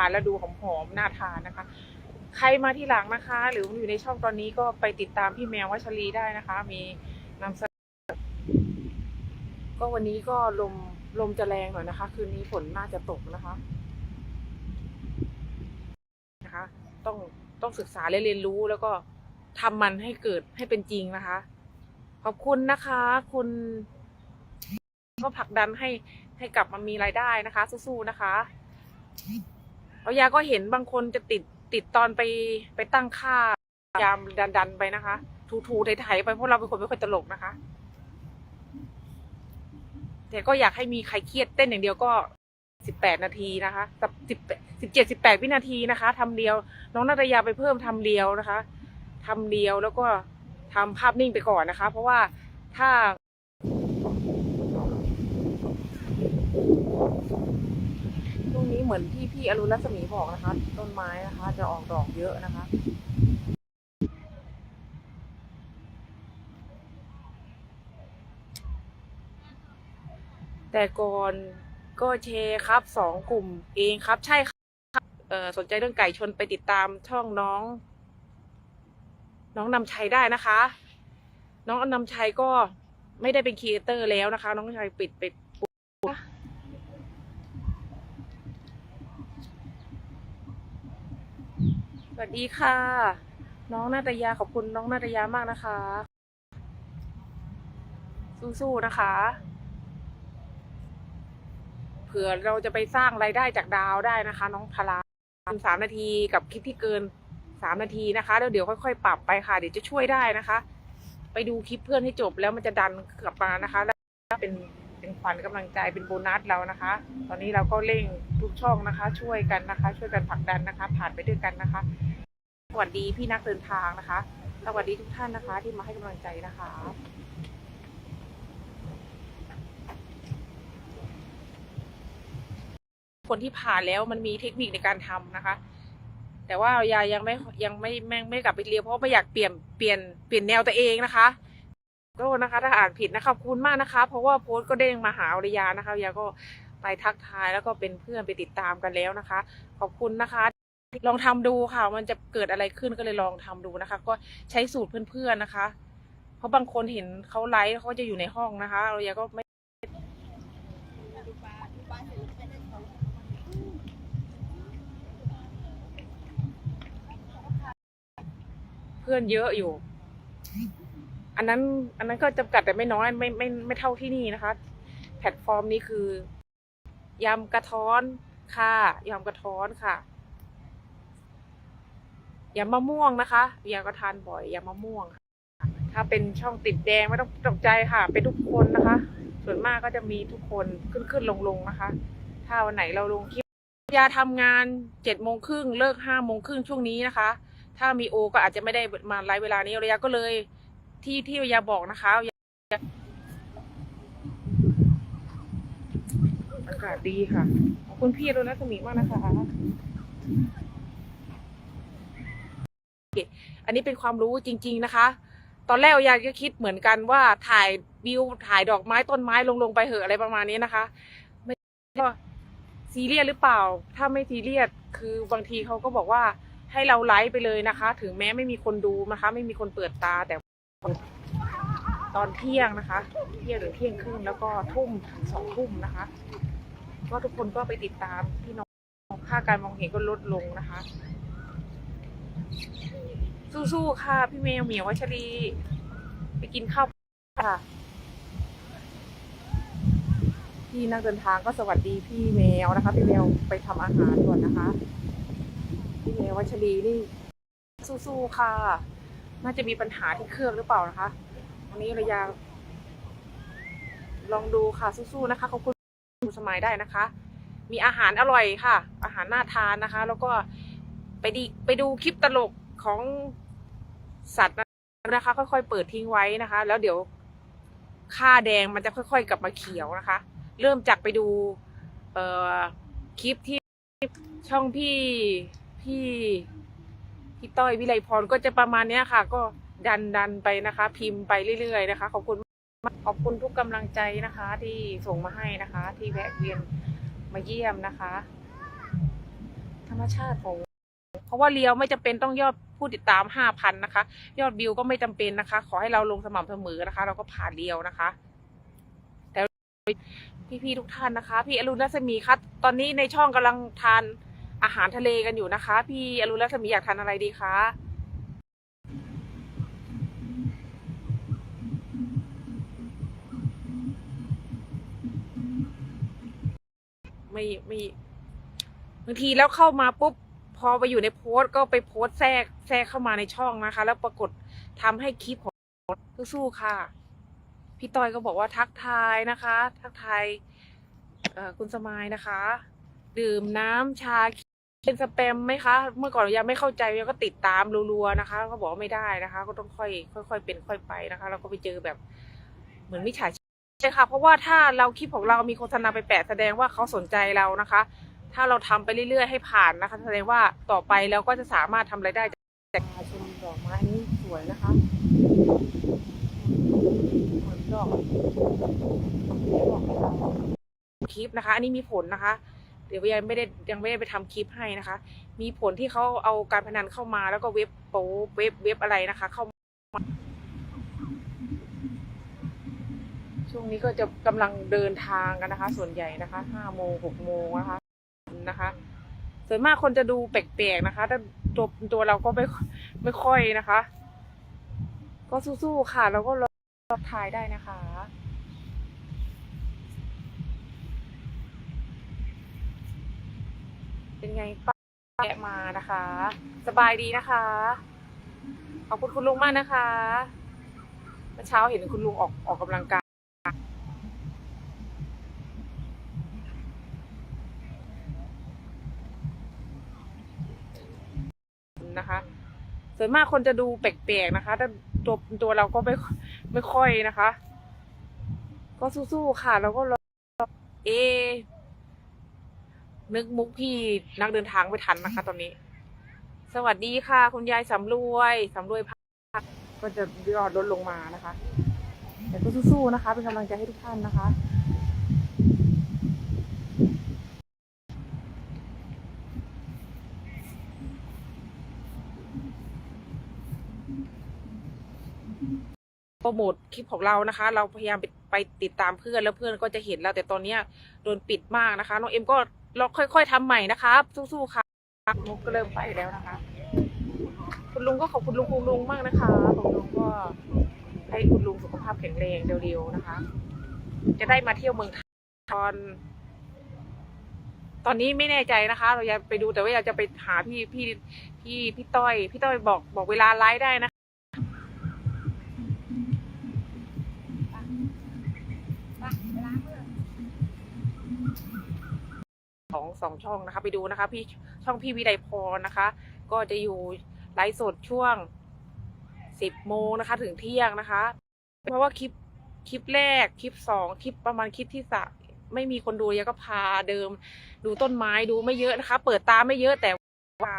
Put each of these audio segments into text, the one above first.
านแล้วดูหอมๆน่าทานนะคะ ใครมาที่หลังนะคะ หรืออยู่ในช่องตอนนี้ก็ไปติดตามพี่แมววัชรีได้นะคะ มีนำเสนอก็วันนี้ก็ลมลมจะแรงหน่อยนะคะ คืนนี้ฝนน่าจะตกนะคะนะคะ ต้องต้องศึกษาและเรียนรู้แล้วก็ทำมันให้เกิดให้เป็นจริงนะคะ ขอบคุณนะคะ คุณก็ผลักดันให้ให้กลับมามีรายได้นะคะ สู้ๆนะคะ แล้วยาก็เห็นบางคนจะติดติดตอนไปไปตั้งค่ายามดันดันไปนะคะ ถูๆไถๆไปเพราะเราเป็นคนไม่ค่อยตลกนะคะ แต่ก็อยากให้มีใครเครียดเต้นอย่างเดียวก็สิบแปดนาทีนะคะสิบสิบเจ็ดสิบแปดวินาทีนะคะทำเดียว น้องนาตยาไปเพิ่มทำเดียวนะคะทำเดียวแล้วก็ทำภาพนิ่งไปก่อนนะคะ เพราะว่าถ้า ช่วง นี้เหมือนที่พี่อรุณรัศมีบอกนะคะ ต้นไม้นะคะ จะออกดอกเยอะนะคะแต่ก่อนก็แชครับสองกลุ่มเองครับ ใช่ครับเอ่อสนใจเรื่องไก่ชนไปติดตามช่องน้อง น้องนำชัยได้นะคะ น้องนำชัยก็ไม่ได้เป็นครีเอเตอร์แล้วนะคะ น้องนำชัยปิดไปส วัสดีค่ะ น้องนาตยาขอบคุณน้องนาตยามากนะคะ สู้ๆนะคะ เผื่อเราจะไปสร้างรายได้จากดาวได้นะคะ น้องพลาสามนาทีกับคลิปที่เกินสามนาทีนะคะแล้วเดี๋ยวค่อยๆ ปรับไปค่ะ เดี๋ยวจะช่วยได้นะคะ ไปดูคลิปเพื่อนให้จบแล้วมันจะดันกลับมานะคะ แล้วเป็น เป็นขวัญกำลังใจเป็นโบนัสเรานะคะ ตอนนี้เราก็เร่งทุกช่องนะคะ ช่วยกันนะคะ ช่วยกันผลักดันนะคะ ผ่านไปด้วยกันนะคะ สวัสดีพี่นักเดินทางนะคะ สวัสดีทุกท่านนะคะ ที่มาให้กำลังใจนะคะคนที่ผ่านแล้วมันมีเทคนิคในการทำนะคะ แต่ว่ายายยังไม่ยังไม่ไม่งไม่กลับไปเรียนเพราะไม่อยากเปลี่ยนเปลี่ยนเปลี่ยนแนวตัวเองนะคะ ก็นะคะ ถ้าอ่านผิดนะคะขอบคุณมากนะคะ เพราะว่าโพสต์ก็เด้งมาหาอริยานะคะยาก็ไปทักทายแล้วก็เป็นเพื่อนไปติดตามกันแล้วนะคะ ขอบคุณนะคะ ลองทำดูค่ะ มันจะเกิดอะไรขึ้นก็เลยลองทำดูนะคะ ก็ใช้สูตรเพื่อนๆนะคะ เพราะบางคนเห็นเขาไลฟ์เขาจะอยู่ในห้องนะคะเรายาก็ไม่เพื่อนเยอะอยู่ อันนั้นอันนั้นก็จำกัดแต่ไม่น้อยไม่ไม่ไม่เท่าที่นี่นะคะ แพลตฟอร์มนี้คือยำกระท้อนค่ะยำกระท้อนค่ะยำมะม่วงนะคะยาก็ทานบ่อยยำมะม่วงค่ะถ้าเป็นช่องติดแดงไม่ต้องตกใจค่ะ เป็นทุกคนนะคะ ส่วนมากก็จะมีทุกคนขึ้นขึ้นลงลงนะคะ ถ้าวันไหนเราลงคลิปยาทำงานเจ็ดโมงครึ่งเลิกห้าโมงครึ่งช่วงนี้นะคะ ถ้ามีโอก็อาจจะไม่ได้มาไลฟ์เวลานี้ระยะก็เลย ที่ที่ยาบอกนะคะอากาศดีค่ะ ขอบคุณพี่โดนัสมีมากนะคะ อันนี้เป็นความรู้จริง ๆนะคะ ตอนแรกยาก็คิดเหมือนกันว่าถ่ายวิวถ่ายดอกไม้ต้นไม้ลงลงไปเหอะอะไรประมาณนี้นะคะ ไม่ก็ซีเรียสหรือเปล่า ถ้าไม่ซีเรียสคือบางทีเขาก็บอกว่าให้เราไลฟ์ไปเลยนะคะ ถึงแม้ไม่มีคนดูนะคะ ไม่มีคนเปิดตาแต่ ตอนเที่ยงนะคะ เที่ยงหรือเที่ยงครึ่งแล้วก็ทุ่มถึงสองทุ่มนะคะ ก็ทุกคนก็ไปติดตามพี่น้องค่าการมองเห็นก็ลดลงนะคะ สู้ๆค่ะ พี่เมย์เหมียววัชรี ไปกินข้าวค่ะพี่นักเดินทางก็สวัสดีพี่แมวนะคะ พี่แมวไปทำอาหารก่อนนะคะ พี่แมววัชรีนี่ สู้ๆค่ะ น่าจะมีปัญหาที่เครื่องหรือเปล่านะคะวันนี้ระยาลองดูค่ะสู้ๆนะคะขอบคุณคุณสมัยได้นะคะ มีอาหารอร่อยค่ะ อาหารน่าทานนะคะ แล้วก็ไปดีไปดูคลิปตลกของสัตว์นะคะ ค่อยๆเปิดทิ้งไว้นะคะ แล้วเดี๋ยวค่าแดงมันจะค่อย ๆ กลับมาเขียวนะคะ เริ่มจากไปดูเอ่อคลิปที่ช่องพี่พี่ พี่ต้อยวิไลพรก็จะประมาณนี้ค่ะ ก็ดันดันไปนะคะ พิมพ์ไปเรื่อยๆนะคะ ขอบคุณขอบคุณทุกกำลังใจนะคะ ที่ส่งมาให้นะคะ ที่แวะเวียนมาเยี่ยมนะคะ ธรรมชาติของเพราะว่าเรียวไม่จำเป็นต้องยอดผู้ติดตามห้าพันนะคะ ยอดวิวก็ไม่จำเป็นนะคะ ขอให้เราลงสม่ำเสมอนะคะ เราก็ผ่านเรียวนะคะแต่พี่ๆทุกท่านนะคะ พี่อรุณรัศมีคะตอนนี้ในช่องกำลังทาน อาหารทะเลกันอยู่นะคะ พี่อรุณรัศมีอยากทานอะไรดีคะไม่ไม่บางทีแล้วเข้ามาปุ๊บพอไปอยู่ในโพสต์ก็ไปโพสต์แทรกแทรกเข้ามาในช่องนะคะ แล้วปรากฏทำให้คลิปของสู้ค่ะ พี่ต้อยก็บอกว่าทักทายนะคะ ทักทายคุณสมายนะคะ ดื่มน้ำชา เป็นสแปมไหมคะ เมื่อก่อนยังไม่เข้าใจยังก็ติดตามรัวๆนะคะเขาบอกว่าไม่ได้นะคะ ก็ต้องค่อยค่อยๆเป็นค่อยไปนะคะเราก็ไปเจอแบบเหมือนมิจฉาชีพใช่ค่ะ เพราะว่าถ้าเราคลิปของเรามีโฆษณาไปแปะแสดงว่าเขาสนใจเรานะคะ ถ้าเราทำไปเรื่อยๆให้ผ่านนะคะ แสดงว่าต่อไปเราก็จะสามารถทำรายได้จากชมดอกไม้นี้สวยนะคะสวยดอกคลิปนะคะ อันนี้มีผลนะคะ เดี๋ยวยังไม่ได้ยังไม่ได้ไปทำคลิปให้นะคะ มีผลที่เขาเอาการพนันเข้ามาแล้วก็เว็บโป๊เว็บเว็บอะไรนะคะ เข้ามาช่วงนี้ก็จะกำลังเดินทางกันนะคะ ส่วนใหญ่นะคะห้าโมงหกโมงนะคะนะคะ ส่วนมากคนจะดูแปลกๆนะคะ แต่ตัวตัวเราก็ไม่ไม่ค่อยนะคะ ก็สู้ๆค่ะ แล้วก็รอทายได้นะคะ เป็นไงป้าแกะมานะคะ สบายดีนะคะ ขอบคุณคุณลุงมากนะคะเมื่อเช้าเห็นคุณลุงออกออกกำลังกายนะคะส่วนมากคนจะดูแปลกๆนะคะ แต่ตัวตัวเราก็ไม่ไม่ค่อยนะคะ ก็สู้ๆค่ะ แล้วก็รอเอ นึกมุกพี่นักเดินทางไม่ทันนะคะ ตอนนี้ สวัสดีค่ะ คุณยายสำรวยสำรวยพักก็จะยอดลดลงมานะคะแต่ก็สู้ๆนะคะ เป็นกำลังใจให้ทุกท่านนะคะ โปรโมทคลิปของเรานะคะ เราพยายามไปไปติดตามเพื่อนแล้วเพื่อนก็จะเห็นเราแต่ตอนเนี้ยโดนปิดมากนะคะน้องเอ็มก็ เราค่อย ๆทำใหม่นะคะสู้ๆค่ะมุกก็เริ่มไปแล้วนะคะ คุณลุงก็ขอบคุณลุงคุณลุงมากนะคะของลุงก็ให้คุณลุงสุขภาพแข็งแรงเร็วๆนะคะ จะได้มาเที่ยวเมืองไทยตอน ตอนนี้ไม่แน่ใจนะคะ เราอยากไปดูแต่ว่าอยากจะไปหาพี่พี่พี่พี่ต้อย พี่ต้อยบอกบอกเวลาไลฟ์ได้นะ องสองช่องนะคะ ไปดูนะคะ พี่ช่องพี่วิไลพรนะคะ ก็จะอยู่ไลฟ์สดช่วงสิบโมงนะคะ ถึงเที่ยงนะคะ เพราะว่าคลิปคลิปแรกคลิปสองคลิปประมาณคลิปที่สามไม่มีคนดูยาก็พาเดิม ดูต้นไม้ดูไม่เยอะนะคะ เปิดตาไม่เยอะแต่ว่า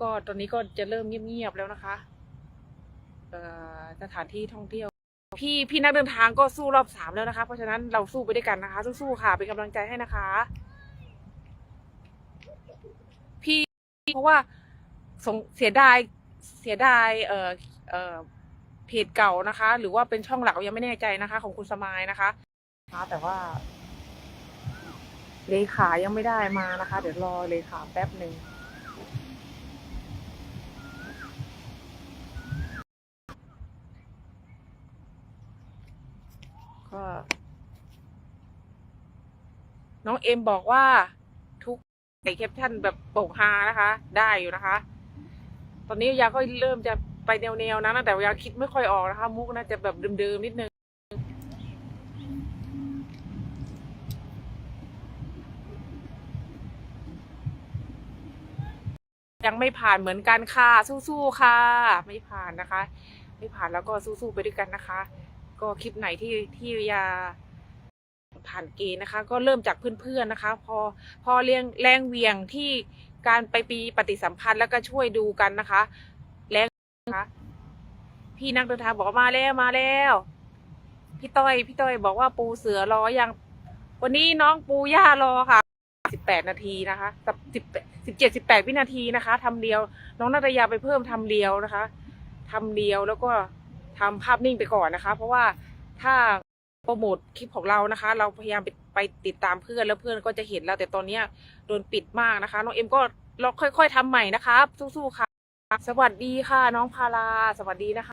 ก็ตอนนี้ก็จะเริ่มเงียบๆแล้วนะคะสถานที่ท่องเที่ยว พี่พี่นักเดินทางก็สู้รอบสามแล้วนะคะ เพราะฉะนั้นเราสู้ไปด้วยกันนะคะ สู้ๆค่ะ เป็นกำลังใจให้นะคะ พี่เพราะว่าสงเสียดายเสียดายเอ่อเอ่อเพจเก่านะคะ หรือว่าเป็นช่องหลักยังไม่แน่ใจนะคะ ของคุณสมายนะคะแต่ว่า เลขายังไม่ได้มานะคะ เดี๋ยวรอเลขาแป๊บหนึ่ง ก็ น้องเอ็มบอกว่า ทุกใส่แคปชั่นแบบโปกฮานะคะ ได้อยู่นะคะ ตอนนี้ยาก็เริ่มจะไปแนวๆนั้นนะแต่ยาคิดไม่ค่อยออกนะคะ มุกน่าจะแบบเดิมๆนิดนึงยังไม่ผ่านเหมือนกันค่ะ สู้ๆค่ะ ไม่ผ่านนะคะ ไม่ผ่านแล้วก็สู้ๆไปด้วยกันนะคะ ก็คลิปไหนที่ที่ยาผ่านเกณฑ์นะคะ ก็เริ่มจากเพื่อนๆนะคะ พอพอเรียงแรงเวียงที่การไปปีปฏิสัมพันธ์แล้วก็ช่วยดูกันนะคะแรงนะคะพี่นักเดินทางบอกมาแล้วมาแล้ว พี่ต้อย พี่ต้อยบอกว่าปูเสือรอยัง วันนี้น้องปูย่ารอค่ะสิบแปดนาทีนะคะสิบสิบเจ็ดสิบแปดวินาทีนะคะทำเรียว น้องนาตยาไปเพิ่มทำเรียวนะคะทำเรียวแล้วก็ ทำภาพนิ่งไปก่อนนะคะ เพราะว่าถ้าโปรโมทคลิปของเรานะคะ เราพยายามไปไปติดตามเพื่อนแล้วเพื่อนก็จะเห็นเราแต่ตอนเนี้ยโดนปิดมากนะคะน้องเอ็มก็เราค่อย ๆทำใหม่นะคะสู้ๆค่ะ สวัสดีค่ะ น้องพาราสวัสดีนะคะ